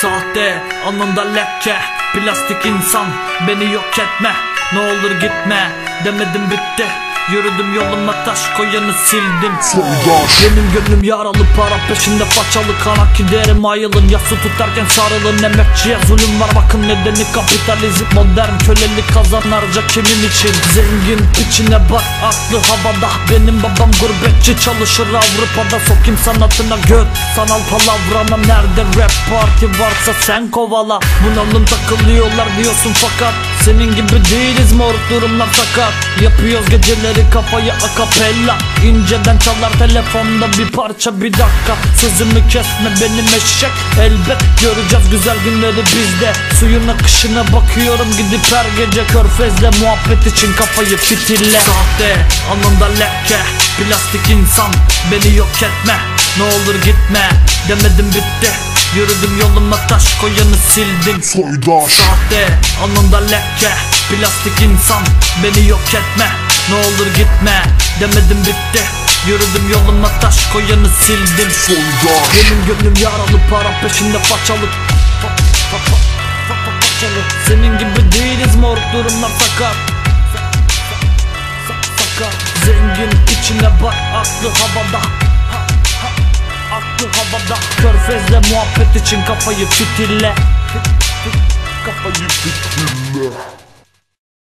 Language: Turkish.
Sahte alnında leke. Plastik insan beni yok etme. Ne olur gitme demedim bitti Yürüdüm yoluma taş koyanı sildim. Benim gönlüm yaralı para peşinde façalı kana giderim ayılın Yası tutarken sarılın emekçiye zulüm var bakın nedeni kapitalizm. Modern kölelik kazanlarca kimin için? Zengin içine bak aklı havada. Benim babam gurbetçi çalışır Avrupa'da Sokayım sanatına göt. Sanal palavrama Nerede? Rap parti varsa sen kovala. Bunalım takılıyorlar diyorsun fakat Senin gibi değiliz mor durumlar sakat Yapıyoruz geceleri kafayı akapella. İnceden çalar telefonda bir parça bir dakika. Sözümü kesme benim eşek. Elbet göreceğiz güzel günleri bizde Suyun akışına bakıyorum gidip her gece Körfezle muhabbet için kafayı fitille. Sahte alnında leke Plastik insan beni yok etme. Ne olur gitme demedim bitti Yürüdüm yoluma taş koyanı sildim. Soydaş Sahte alnında leke Plastik insan. Beni yok etme Ne olur gitme. Demedim bitti. Yürüdüm yoluma taş koyanı sildim. Soydaş Benim gönlüm yaralı para peşinde façalı Fa- fa- fa- fa- fa- façalı Senin gibi değiliz mor durumlar Sakat Zengin içine bak aklı havada Aklı havada Körfezle muhabbet için kafayı Fikirle